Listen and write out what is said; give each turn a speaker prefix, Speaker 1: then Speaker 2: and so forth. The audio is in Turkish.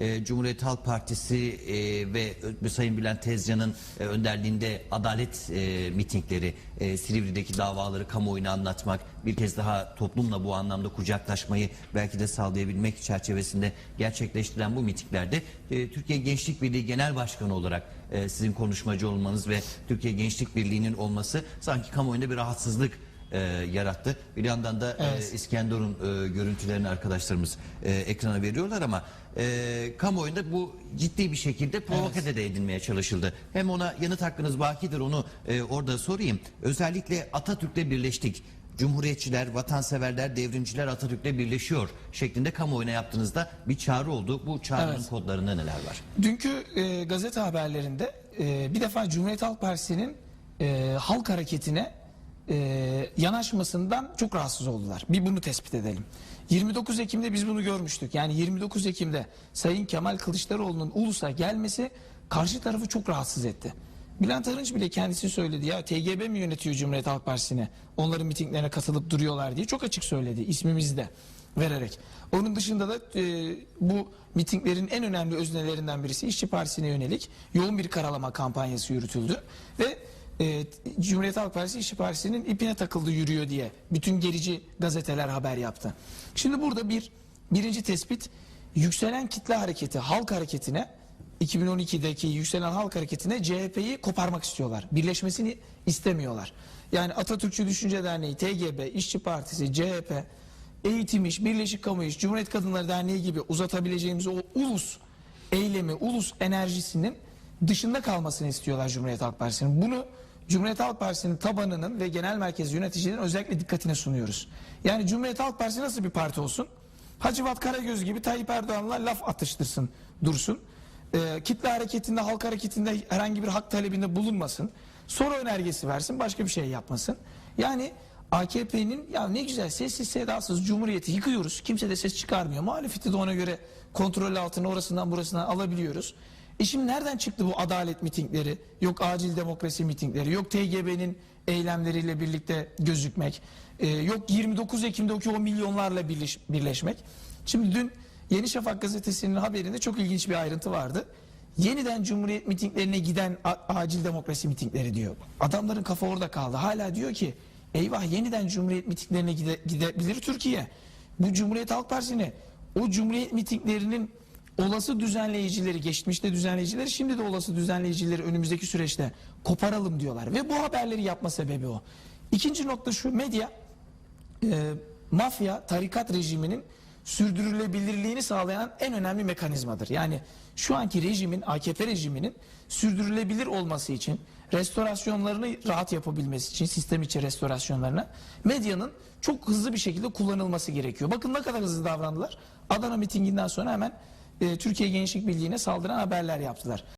Speaker 1: e, Cumhuriyet Halk Partisi e, ve Ö- Sayın Bülent Tezcan'ın e, önderliğinde adalet e, mitingleri, e, Silivri'deki davaları kamuoyuna anlatmak, bir kez daha toplumla bu anlamda kucaklaşmayı belki de sağlayabilmek çerçevesinde gerçekleştirilen bu mitinglerde e, Türkiye Gençlik Birliği Genel Başkanı olarak e, sizin konuşmacı olmanız ve Türkiye Gençlik Birliği'nin olması sanki kamuoyunda bir rahatsızlık e, yarattı. Bir yandan da e,
Speaker 2: Evet.
Speaker 1: İskenderun e, görüntülerini arkadaşlarımız e, ekrana veriyorlar ama e, kamuoyunda bu ciddi bir şekilde provokate de edilmeye çalışıldı. Hem ona yanıt hakkınız bakidir onu e, orada sorayım. Özellikle Atatürk'le birleştik. Cumhuriyetçiler, vatanseverler, devrimciler Atatürk'le birleşiyor şeklinde kamuoyuna yaptığınızda bir çağrı oldu. Bu çağrının
Speaker 2: Evet.
Speaker 1: kodlarında neler var?
Speaker 2: Dünkü e, gazete haberlerinde e, bir defa Cumhuriyet Halk Partisi'nin e, halk hareketine e, yanaşmasından çok rahatsız oldular. Bir bunu tespit edelim. 29 Ekim'de biz bunu görmüştük. Yani 29 Ekim'de Sayın Kemal Kılıçdaroğlu'nun ulusa gelmesi karşı tarafı çok rahatsız etti. Bülent Arınç bile kendisi söyledi ya TGB mi yönetiyor Cumhuriyet Halk Partisi'ni? Onların mitinglerine katılıp duruyorlar diye çok açık söyledi ismimizi de vererek. Onun dışında da e, bu mitinglerin en önemli öznelerinden birisi İşçi Partisi'ne yönelik yoğun bir karalama kampanyası yürütüldü ve e, Cumhuriyet Halk Partisi İşçi Partisi'nin ipine takıldı yürüyor diye bütün gerici gazeteler haber yaptı. Şimdi burada bir birinci tespit yükselen kitle hareketi halk hareketine 2012'deki yükselen halk hareketine CHP'yi koparmak istiyorlar. Birleşmesini istemiyorlar. Yani Atatürkçü Düşünce Derneği, TGB, İşçi Partisi, CHP, Eğitim İş, Birleşik Kamu İş, Cumhuriyet Kadınları Derneği gibi uzatabileceğimiz o ulus eylemi, ulus enerjisinin dışında kalmasını istiyorlar Cumhuriyet Halk Partisi'nin. Bunu Cumhuriyet Halk Partisi'nin tabanının ve genel merkez yöneticilerin özellikle dikkatine sunuyoruz. Yani Cumhuriyet Halk Partisi nasıl bir parti olsun? Hacivat Karagöz gibi Tayyip Erdoğan'la laf atıştırsın, dursun. Ee, kitle hareketinde, halk hareketinde herhangi bir hak talebinde bulunmasın. Soru önergesi versin, başka bir şey yapmasın. Yani AKP'nin ya ne güzel sessiz sedasız cumhuriyeti yıkıyoruz. Kimse de ses çıkarmıyor. Muhalefeti de ona göre kontrol altına orasından burasından alabiliyoruz. E şimdi nereden çıktı bu adalet mitingleri? Yok acil demokrasi mitingleri, yok TGB'nin eylemleriyle birlikte gözükmek, e, yok 29 Ekim'deki o milyonlarla birleş- birleşmek. Şimdi dün Yeni Şafak gazetesinin haberinde çok ilginç bir ayrıntı vardı. Yeniden Cumhuriyet mitinglerine giden acil demokrasi mitingleri diyor. Adamların kafa orada kaldı. Hala diyor ki eyvah yeniden Cumhuriyet mitinglerine gide- gidebilir Türkiye. Bu Cumhuriyet Halk Partisi'ne o Cumhuriyet mitinglerinin olası düzenleyicileri, geçmişte düzenleyicileri, şimdi de olası düzenleyicileri önümüzdeki süreçte koparalım diyorlar. Ve bu haberleri yapma sebebi o. İkinci nokta şu medya e, mafya tarikat rejiminin sürdürülebilirliğini sağlayan en önemli mekanizmadır. Yani şu anki rejimin AKP rejiminin sürdürülebilir olması için restorasyonlarını rahat yapabilmesi için sistem içi restorasyonlarına medyanın çok hızlı bir şekilde kullanılması gerekiyor. Bakın ne kadar hızlı davrandılar. Adana mitinginden sonra hemen Türkiye Gençlik Birliği'ne saldıran haberler yaptılar.